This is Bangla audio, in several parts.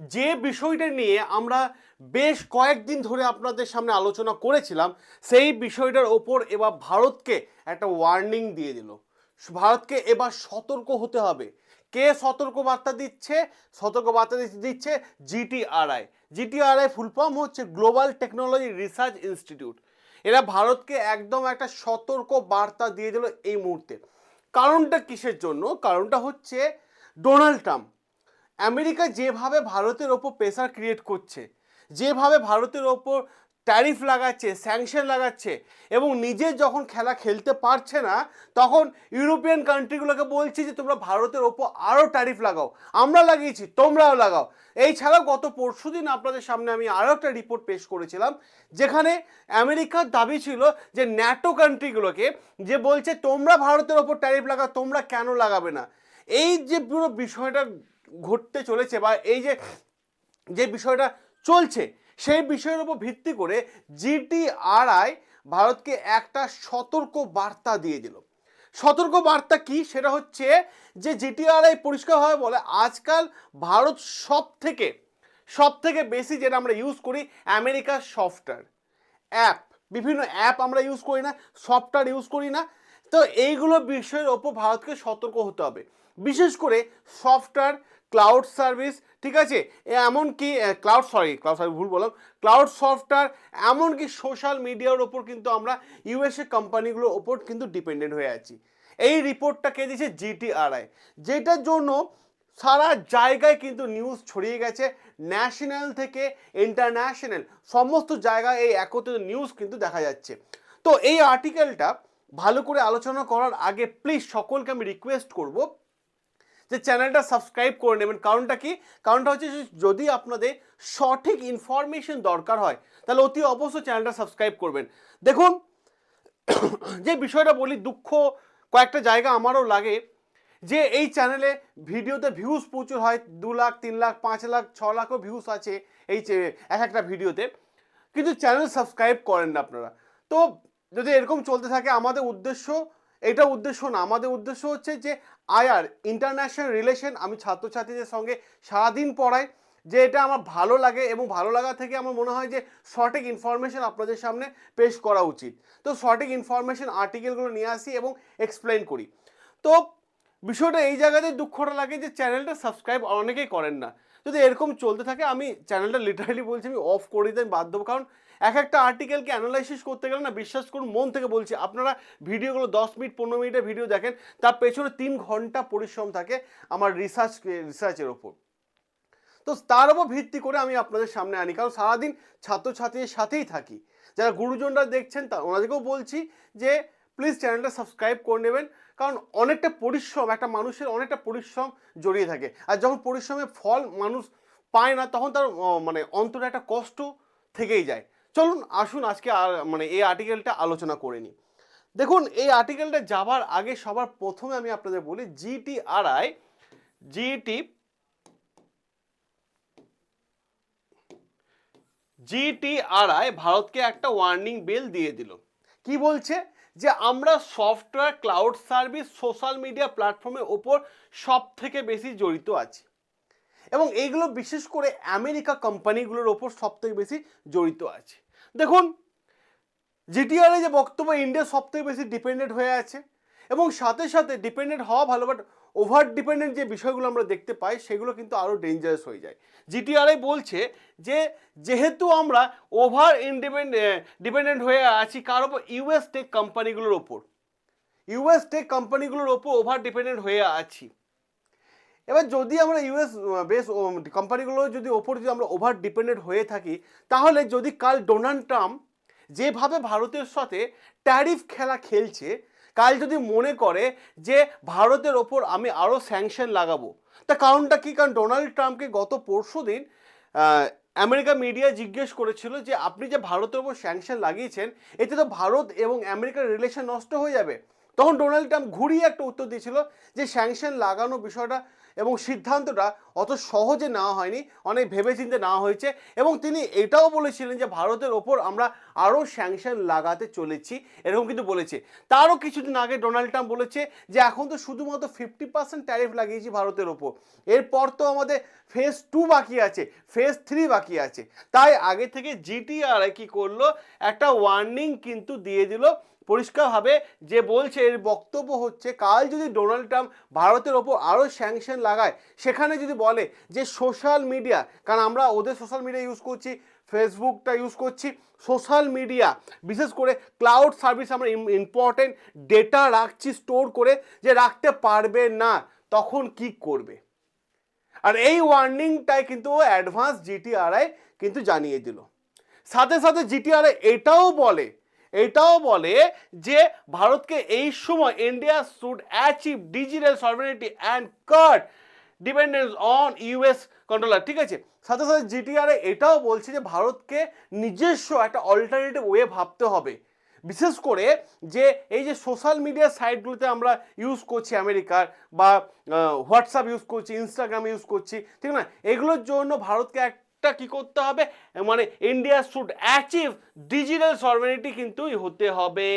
যে বিষয়টা নিয়ে আমরা বেশ কয়েকদিন ধরে আপনাদের সামনে আলোচনা করেছিলাম, সেই বিষয়টার ওপর এবার ভারতকে একটা ওয়ার্নিং দিয়ে দিল। ভারতকে এবার সতর্ক হতে হবে। কে সতর্ক বার্তা দিচ্ছে সতর্ক বার্তা দিচ্ছে জিটিআরআই জিটিআরআই ফুল ফর্ম হচ্ছে গ্লোবাল টেকনোলজি রিসার্চ ইনস্টিটিউট এরা ভারতকে একদম একটা সতর্ক বার্তা দিয়ে দিল এই মুহূর্তে। কারণটা কিসের জন্য? কারণটা হচ্ছে ডোনাল্ড ট্রাম্প আমেরিকা যেভাবে ভারতের ওপর প্রেসার ক্রিয়েট করছে, যেভাবে ভারতের ওপর ট্যারিফ লাগাচ্ছে স্যাংশন লাগাচ্ছে এবং নিজে যখন খেলা খেলতে পারছে না, তখন ইউরোপিয়ান কান্ট্রিগুলোকে বলছি যে, তোমরা ভারতের ওপর আরও ট্যারিফ লাগাও, আমরা লাগিয়েছি, তোমরাও লাগাও। এই ছাড়াও গত পরশু দিন আপনাদের সামনে আমি আরও একটা রিপোর্ট পেশ করেছিলাম, যেখানে আমেরিকার দাবি ছিল যে ন্যাটো কান্ট্রিগুলোকে যে বলছে, তোমরা ভারতের ওপর ট্যারিফ লাগাও, তোমরা কেন লাগাবে না? এই যে পুরো বিষয়টা ঘটতে চলেছে বা এই যে যে বিষয়টা চলছে, সেই বিষয়ের উপর ভিত্তি করে জিটিআরআই ভারতকে একটা সতর্ক বার্তা দিয়ে দিল। সতর্ক বার্তা কি? সেটা হচ্ছে যে জিটিআরআই পরিষ্কারভাবে বলে, আজকাল ভারত সব থেকে সব থেকে বেশি যেটা আমরা ইউজ করি আমেরিকার সফটওয়্যার। অ্যাপ, বিভিন্ন অ্যাপ আমরা ইউজ করি না, সফটওয়্যার ইউজ করি না। তো এইগুলো বিষয়ের ওপর ভারতকে সতর্ক হতে হবে। বিশেষ করে সফটওয়্যার ক্লাউড সার্ভিস ঠিক আছে? এমনকি ক্লাউড সরি ক্লাউড সার্ভিস ভুল বললাম। ক্লাউড সফটওয়্যার এমনকি সোশ্যাল মিডিয়ার ওপর কিন্তু আমরা ইউএসএ কোম্পানিগুলোর ওপর কিন্তু ডিপেন্ডেন্ট হয়ে আছি। এই রিপোর্টটা কে দিয়েছে? জিটিআরআই যেটার জন্য সারা জায়গায় কিন্তু নিউজ ছড়িয়ে গেছে ন্যাশনাল থেকে ইন্টারন্যাশনাল সমস্ত জায়গায় এই একত্রিত নিউজ কিন্তু দেখা যাচ্ছে। তো এই আর্টিকেলটা ভালো করে আলোচনা করার আগে প্লিজ সকলকে আমি রিকোয়েস্ট করব যে চ্যানেলটা সাবস্ক্রাইব করে নেবেন। কারণটা কি? কারণটা হচ্ছে যদি আপনাদের সঠিক ইনফরমেশন দরকার হয়, তাহলে অতি অবশ্যই চ্যানেলটা সাবস্ক্রাইব করবেন। দেখুন, যে বিষয়টা বলি, দুঃখ কয়েকটা জায়গা আমারও লাগে যে এই চ্যানেলে ভিডিওতে ভিউজ প্রচুর হয়, দু লাখ, তিন লাখ, পাঁচ লাখ, ছ লাখও ভিউজ আছে এই এক একটা ভিডিওতে। কিন্তু চ্যানেল সাবস্ক্রাইব করেন না আপনারা। তো যদি এরকম চলতে থাকে, আমাদের উদ্দেশ্য এটা উদ্দেশ্য না, আমাদের উদ্দেশ্য হচ্ছে যে আয়ার ইন্টারন্যাশনাল রিলেশন আমি ছাত্রছাত্রীদের সঙ্গে সারাদিন পড়াই, যে এটা আমার ভালো লাগে এবং ভালো লাগা থেকে আমার মনে হয় যে সঠিক ইনফরমেশন আপনাদের সামনে পেশ করা উচিত। তো সঠিক ইনফরমেশন আর্টিকেলগুলো নিয়ে আসি এবং এক্সপ্লেন করি। তো বিষয়টা এই জায়গাতে দুঃখটা লাগে যে চ্যানেলটা সাবস্ক্রাইব অনেকেই করেন না। যদি এরকম চলতে থাকে, আমি চ্যানেলটা লিটারালি বলছি, আমি অফ করে দিতে বাধ্য। কারণ এক একটা আর্টিকেলকে অ্যানালাইসিস করতে গেলে না বিশ্বাস করুন, মন থেকে বলছি। আপনারা ভিডিওগুলো দশ মিনিট, পনেরো মিনিটের ভিডিও দেখেন, তার পেছনে তিন ঘণ্টা পরিশ্রম থাকে আমার রিসার্চ রিসার্চের ওপর। তো তার উপর ভিত্তি করে আমি আপনাদের সামনে আনি, কারণ সারাদিন ছাত্রছাত্রীদের সাথেই থাকি। যারা গুরুজনরা দেখছেন, তা ওনাদেরকেও বলছি যে প্লিজ চ্যানেলটা সাবস্ক্রাইব করে নেবেন, কারণ অনেকটা পরিশ্রম, একটা মানুষের অনেকটা পরিশ্রম জড়িয়ে থাকে। আর যখন পরিশ্রমের ফল মানুষ পায় না, তখন তার মানে অন্তরে একটা কষ্ট থেকেই যায়। চলুন আসুন আজকে মানে এই আর্টিকেলটা আলোচনা করে নিই। দেখুন, এই আর্টিকেলটা যাবার আগে সবার প্রথমে আমি আপনাদের বলি জিটিআরআই জিটি জিটিআরআই ভারতকে একটা ওয়ার্নিং বেল দিয়ে দিল। কি বলছে? যে আমরা software cloud service social media প্ল্যাটফর্মের ওপর সব থেকে বেশি জড়িত আছি। এবং এইগুলো বিশেষ করে আমেরিকা কোম্পানিগুলোর ওপর সব থেকে বেশি জড়িত আছে। দেখুন জিটিআরএ যে বক্তব্য ইন্ডিয়া সব থেকে বেশি ডিপেন্ডেন্ট হয়ে আছে এবং সাথে সাথে ডিপেন্ডেন্ট হওয়া ভালো বাট ওভার ডিপেন্ডেন্ট যে বিষয়গুলো আমরা দেখতে পাই, সেগুলো কিন্তু আরও ডেঞ্জারাস হয়ে যায়। জিটিআরআই বলছে যে, যেহেতু আমরা ওভার ইন্ডিপেন্ড ডিপেন্ডেন্ট হয়ে আছি, কার ওপর? ইউএস টেক কোম্পানিগুলোর ওপর। ইউএস টেক কোম্পানিগুলোর ওপর ওভার ডিপেন্ডেন্ট হয়ে আছি। এবার যদি আমরা ইউএস বেস কোম্পানিগুলো যদি ওপর যদি আমরা ওভার ডিপেন্ডেন্ট হয়ে থাকি, তাহলে যদি কাল ডোনাল্ড ট্রাম্প যেভাবে ভারতের সাথে ট্যারিফ খেলা খেলছে, কাল যদি মনে করে যে ভারতের ওপর আমি আরও স্যাংশন লাগাবো, তা কারণটা কি? কারণ ডোনাল্ড ট্রাম্পকে গত পরশু দিন আমেরিকা মিডিয়া জিজ্ঞেস করেছিল যে আপনি যে ভারতের ওপর স্যাংশন লাগিয়েছেন, এতে তো ভারত এবং আমেরিকার রিলেশন নষ্ট হয়ে যাবে। তখন ডোনাল্ড ট্রাম্প ঘুরিয়ে একটা উত্তর দিয়েছিল যে স্যাংশন লাগানো বিষয়টা এবং সিদ্ধান্তটা অত সহজে নেওয়া হয়নি, অনেক ভেবেচিন্তে নেওয়া হয়েছে এবং তিনি এটাও বলেছিলেন যে ভারতের ওপর আমরা আরও স্যাংশন লাগাতে চলেছি, এরকম কিন্তু বলেছে। তারও কিছুদিন আগে ডোনাল্ড ট্রাম্প বলেছে যে এখন তো শুধুমাত্র ফিফটি পার্সেন্ট ট্যারিফ লাগিয়েছি ভারতের ওপর। এরপর তো আমাদের ফেজ টু বাকি আছে ফেজ থ্রি বাকি আছে। তাই আগে থেকে জিটিআরআই কি করল, একটা ওয়ার্নিং কিন্তু দিয়ে দিল পরিষ্কারভাবে যে বলছে, এর বক্তব্য হচ্ছে, কাল যদি ডোনাল্ড ট্রাম্প ভারতের ওপর আরও স্যাংশন লাগায়, সেখানে যদি বলে যে সোশ্যাল মিডিয়া কারণ আমরা ওদের সোশ্যাল মিডিয়া ইউজ করছি, ফেসবুকটা ইউজ করছি সোশ্যাল মিডিয়া বিশেষ করে ক্লাউড সার্ভিস আমরা ইম্পর্টেন্ট ডেটা রাখছি স্টোর করে যে রাখতে পারবে না, তখন কি করবে? আর এই ওয়ার্নিংটাই কিন্তু ও অ্যাডভান্স জিটিআরআই কিন্তু জানিয়ে দিল। সাথে সাথে জিটিআরআই এটাও বলে এটাও বলে যে ভারতকে এই সময় India should achieve digital sovereignty and cut dependence on US controller ঠিক আছে? সাথে সাথে জিটিআরআই এটাও বলছে যে ভারতকে নিজস্ব একটা অল্টারনেটিভ ওয়ে ভাবতে হবে। বিশেষ করে যে এই যে সোশ্যাল মিডিয়া সাইটগুলোতে আমরা ইউজ করছি আমেরিকার বা হোয়াটসঅ্যাপ ইউজ করছি ইনস্টাগ্রাম ইউজ করছি, ঠিক না? এগুলোর জন্য ভারতকে একটা কি করতে হবে? মানে India should achieve digital sovereignty কিন্তু হতে হবে।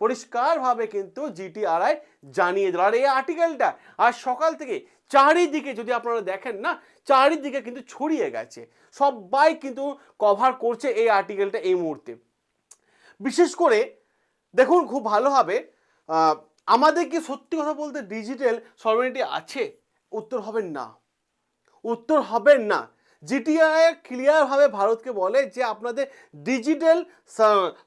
পরিষ্কারভাবে কিন্তু জিটিআরআই জানিয়ে দিল। আর এই আর্টিকেলটা আর সকাল থেকে চারিদিকে যদি আপনারা দেখেন না, চারিদিকে কিন্তু ছড়িয়ে গেছে। সবাই কিন্তু কভার করছে এই আর্টিকেলটা এই মুহূর্তে। বিশেষ করে দেখুন, খুব ভালোভাবে আমাদের কি সত্যি কথা বলতে ডিজিটাল সরভারিটি আছে? উত্তর হবে না। উত্তর হবে না। জিটিআই ক্লিয়ারভাবে ভারতকে বলে যে আপনাদের ডিজিটাল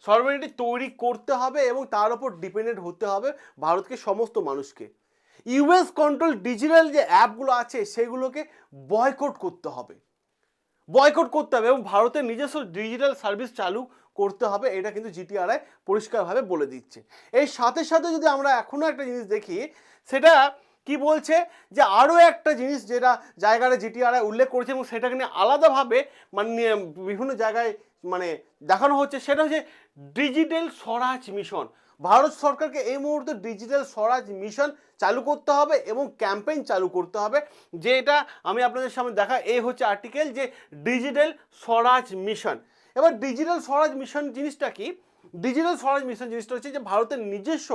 সরভারিটি তৈরি করতে হবে এবং তার উপর ডিপেন্ডেন্ট হতে হবে ভারতকে সমস্ত মানুষকে। ইউএস কন্ট্রোল ডিজিটাল যে অ্যাপগুলো আছে সেগুলোকে বয়কট করতে হবে। বয়কট করতে হবে এবং ভারতের নিজস্ব ডিজিটাল সার্ভিস চালু করতে হবে, এটা কিন্তু জিটিআরআই পরিষ্কারভাবে বলে দিচ্ছে। এর সাথে সাথে যদি আমরা এখনও একটা জিনিস দেখি, সেটা কি বলছে? যে আরও একটা জিনিস যেটা জায়গাটা জিটিআরআই উল্লেখ করেছে এবং সেটাকে নিয়ে আলাদাভাবে মানে বিভিন্ন জায়গায় মানে দেখানো হচ্ছে, সেটা হচ্ছে ডিজিটাল স্বরাজ মিশন। ভারত সরকারকে এই মুহূর্তে ডিজিটাল স্বরাজ মিশন চালু করতে হবে এবং ক্যাম্পেইন চালু করতে হবে। যে এটা আমি আপনাদের সামনে দেখা এই হচ্ছে আর্টিকেল যে ডিজিটাল স্বরাজ মিশন। এবার ডিজিটাল স্বরাজ মিশন জিনিসটা কি? ডিজিটাল স্বরাজ মিশন জিনিসটা হচ্ছে যে ভারতের নিজস্ব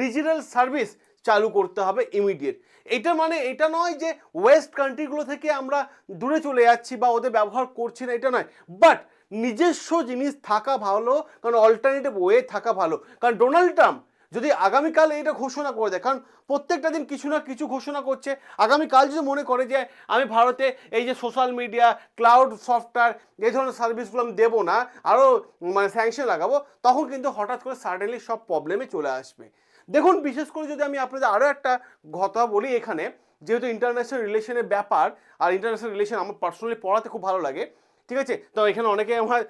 ডিজিটাল সার্ভিস চালু করতে হবে ইমিডিয়েট এটা মানে এটা নয় যে ওয়েস্ট কান্ট্রিগুলো থেকে আমরা দূরে চলে যাচ্ছি বা ওদের ব্যবহার করছি না, এটা নয়। বাট নিজস্ব জিনিস থাকা ভালো, কারণ অল্টারনেটিভ ওয়ে থাকা ভালো। কারণ ডোনাল্ড ট্রাম্প যদি আগামীকাল এটা ঘোষণা করে দেয়, কারণ প্রত্যেকটা দিন কিছু না কিছু ঘোষণা করছে। আগামীকাল যদি মনে করে যে আমি ভারতে এই যে সোশ্যাল মিডিয়া ক্লাউড সফটওয়্যার এই ধরনের সার্ভিসগুলো আমি দেবো না আরও মানে স্যাংশন লাগাবো, তখন কিন্তু হঠাৎ করে সাডেনলি সব প্রবলেমে চলে আসবে। দেখুন, বিশেষ করে যদি আমি আপনাদের আরও একটা কথা বলি এখানে, যেহেতু ইন্টারন্যাশনাল রিলেশনের ব্যাপার, আর ইন্টারন্যাশনাল রিলেশন আমার পার্সোনালি পড়াতে খুব ভালো লাগে, ঠিক আছে? তো এখানে অনেকে আমার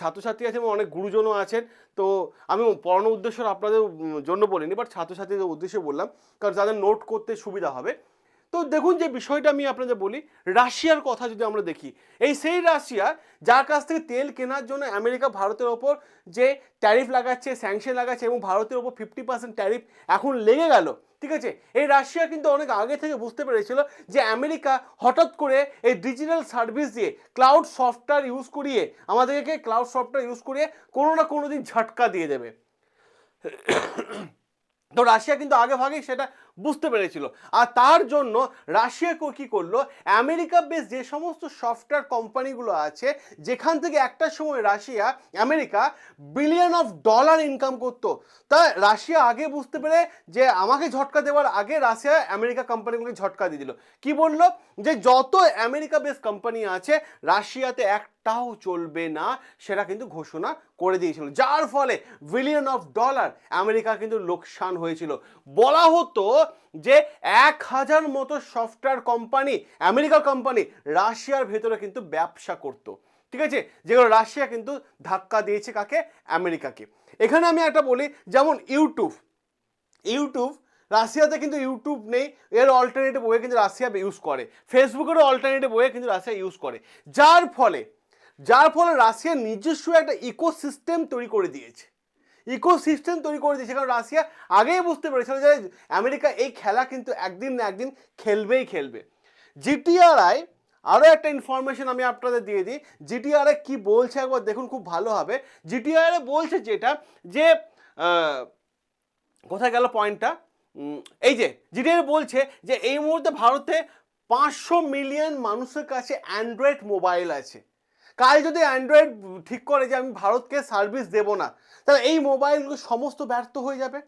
ছাত্রছাত্রী আছে এবং অনেক গুরুজনও আছেন, তো আমি পড়ানোর উদ্দেশ্য আপনাদের জন্য বলিনি বাট ছাত্রছাত্রীদের উদ্দেশ্যে বললাম, কারণ যাদের নোট করতে সুবিধা হবে। তো দেখুন যে বিষয়টা আমি আপনাদের বলি, রাশিয়ার কথা যদি আমরা দেখি, এই সেই রাশিয়া যার কাছ থেকে তেল কেনার জন্য আমেরিকা ভারতের ওপর যে ট্যারিফ লাগাচ্ছে স্যাংশন লাগাচ্ছে এবং ভারতের ওপর ফিফটি পার্সেন্ট ট্যারিফ এখন লেগে গেল, ঠিক আছে? এই রাশিয়া কিন্তু অনেক আগে থেকে বুঝতে পেরেছিল যে আমেরিকা হঠাৎ করে এই ডিজিটাল সার্ভিস দিয়ে ক্লাউড সফটওয়্যার ইউজ করিয়ে আমাদেরকে ক্লাউড সফটওয়্যার ইউজ করিয়ে কোনো না কোনো দিন ঝটকা দিয়ে দেবে। তো রাশিয়া কিন্তু আগে ভাগেই সেটা বুঝতে পেরেছিল। আর তার জন্য রাশিয়া কো- করল? আমেরিকা বেস যে সমস্ত সফটওয়্যার কোম্পানিগুলো আছে, যেখান থেকে একটা সময় Russia, America billion of dollar income করতো। তা রাশিয়া আগে বুঝতে পেরে যে আমাকে ঝটকা দেওয়ার আগে রাশিয়া আমেরিকা কোম্পানিগুলোকে ঝটকা দিয়ে দিল। কি বলল? যে যত আমেরিকা বেস কোম্পানি আছে, রাশিয়াতে একটাও চলবে না, সেটা কিন্তু ঘোষণা করে দিয়েছিল। যার ফলে বিলিয়ন অফ ডলার আমেরিকা কিন্তু লোকসান হয়েছিল। বলা হতো যে এক হাজার মতো সফটওয়্যার কোম্পানি আমেরিকা কোম্পানি রাশিয়ার ভেতরে কিন্তু ব্যবসা করতো। ঠিক আছে? যেগুলো রাশিয়া কিন্তু ধাক্কা দিয়েছে কাকে? আমেরিকাকে। এখানে আমি একটা বলি, যেমন ইউটিউব। ইউটিউব, রাশিয়াতে কিন্তু ইউটিউব নেই, এর অল্টারনেটিভ ওয়ে কিন্তু রাশিয়া ইউজ করে। ফেসবুকেরও অল্টারনেটিভ ওয়ে কিন্তু রাশিয়া ইউজ করে। যার ফলে যার ফলে রাশিয়া নিজস্ব একটা ইকোসিস্টেম তৈরি করে দিয়েছে। ইকোসিস্টেম তৈরি করে দিয়েছে। কারণ রাশিয়া আগেই বুঝতে পেরেছিল যে আমেরিকা এই খেলা কিন্তু একদিন না একদিন খেলবেই খেলবে। জিটিআরআই আরও একটা ইনফরমেশন আমি আপনাদের দিয়ে দিই। জিটিআরআই কি বলছে একবার দেখুন, খুব ভালো হবে। জিটিআরআই বলছে যেটা, যে কোথায় গেল পয়েন্টটা এই যে জিটিআর বলছে যে এই মুহূর্তে ভারতে পাঁচশো মিলিয়ন মানুষের কাছে অ্যান্ড্রয়েড মোবাইল আছে। কাল যদি অ্যান্ড্রয়েড ঠিক করে যে আমি ভারতকে সার্ভিস দেব না, তাহলে এই মোবাইলগুলো সমস্ত ব্যর্থ হয়ে যাবে।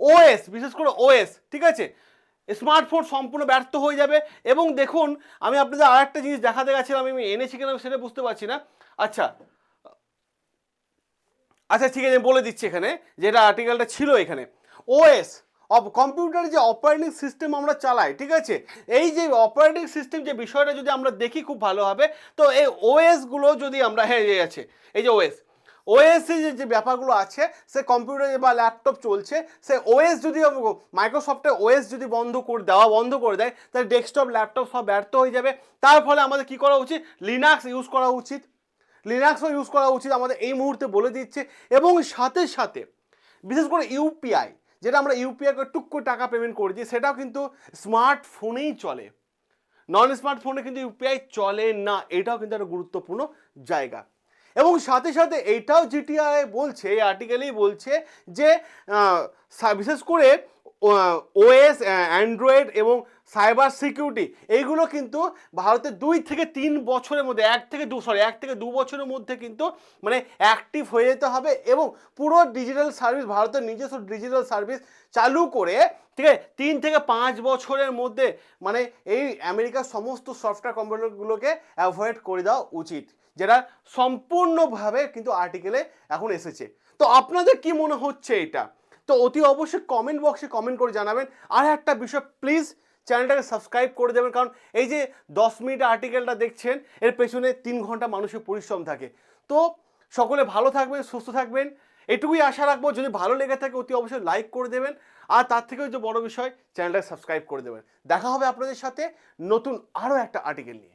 ওএস বিশেষ করে ওএস ঠিক আছে? স্মার্টফোন সম্পূর্ণ ব্যর্থ হয়ে যাবে। এবং দেখুন, আমি আপনাদের আর একটা জিনিস দেখাতে গেছিলাম, আমি এনেছি কিনা সেটা বুঝতে পারছি না। আচ্ছা আচ্ছা ঠিক আছে বলে দিচ্ছি এখানে, যেটা আর্টিকেলটা ছিল এখানে। ওএস কম্পিউটারে যে অপারেটিং সিস্টেম আমরা চালাই, ঠিক আছে? এই যে অপারেটিং সিস্টেম যে বিষয়টা যদি আমরা দেখি, খুব ভালোভাবে তো এই ওএসগুলো যদি আমরা হ্যাঁ আছে, এই যে ওএস ওএস যে যে ব্যাপারগুলো আছে, সে কম্পিউটার বা ল্যাপটপ চলছে, সে ওএস যদি মাইক্রোসফটে ওএস যদি বন্ধ করে দেওয়া, বন্ধ করে দেয়, তাহলে ডেস্কটপ ল্যাপটপ সব ব্যর্থ হয়ে যাবে। তার ফলে আমাদের কি করা উচিত? লিনাক্স ইউজ করা উচিত। লিনাক্সও ইউজ করা উচিত, আমাদের এই মুহূর্তে বলে দিচ্ছে। এবং সাথে সাথে, বিশেষ করে ইউপিআই যেটা আমরা ইউপিআই করে টুক করে টাকা পেমেন্ট করেছি, সেটাও কিন্তু স্মার্টফোনেই চলে। নন স্মার্টফোনে কিন্তু ইউপিআই চলে না, এটাও কিন্তু একটা গুরুত্বপূর্ণ জায়গা। এবং সাথে সাথে এইটাও জিটিআই বলছে, এই আর্টিকেলেই বলছে যে বিশেষ করে ওএস অ্যান্ড্রয়েড এবং সাইবার সিকিউরিটি, এইগুলো কিন্তু ভারতে দুই থেকে তিন বছরের মধ্যে, এক থেকে দু সরি এক থেকে দু বছরের মধ্যে কিন্তু মানে অ্যাক্টিভ হয়ে যেতে হবে এবং পুরো ডিজিটাল সার্ভিস ভারতের নিজস্ব ডিজিটাল সার্ভিস চালু করে, ঠিক আছে, তিন থেকে পাঁচ বছরের মধ্যে মানে এই আমেরিকার সমস্ত সফটওয়্যার কোম্পানিগুলোকে অ্যাভয়েড করে দেওয়া উচিত, যেটা সম্পূর্ণভাবে কিন্তু আর্টিকেলে এখন এসেছে। তো আপনাদের কি মনে হচ্ছে এটা? তো অতি অবশ্যই কমেন্ট বক্সে কমেন্ট করে জানাবেন। আর একটা বিষয় প্লিজ চ্যানেলটাকে সাবস্ক্রাইব করে দেবেন, কারণ এই যে দশ মিনিট আর্টিকেলটা দেখছেন, এর পেছনে তিন ঘণ্টা মানুষের পরিশ্রম থাকে। তো সকলে ভালো থাকবেন, সুস্থ থাকবেন। এটুকুই আশা রাখব, যদি ভালো লেগে থাকে অতি অবশ্যই লাইক করে দেবেন। আর তার থেকেও যে বড় বিষয়, চ্যানেলটাকে সাবস্ক্রাইব করে দেবেন। দেখা হবে আপনাদের সাথে নতুন আরও একটা আর্টিকেল নিয়ে।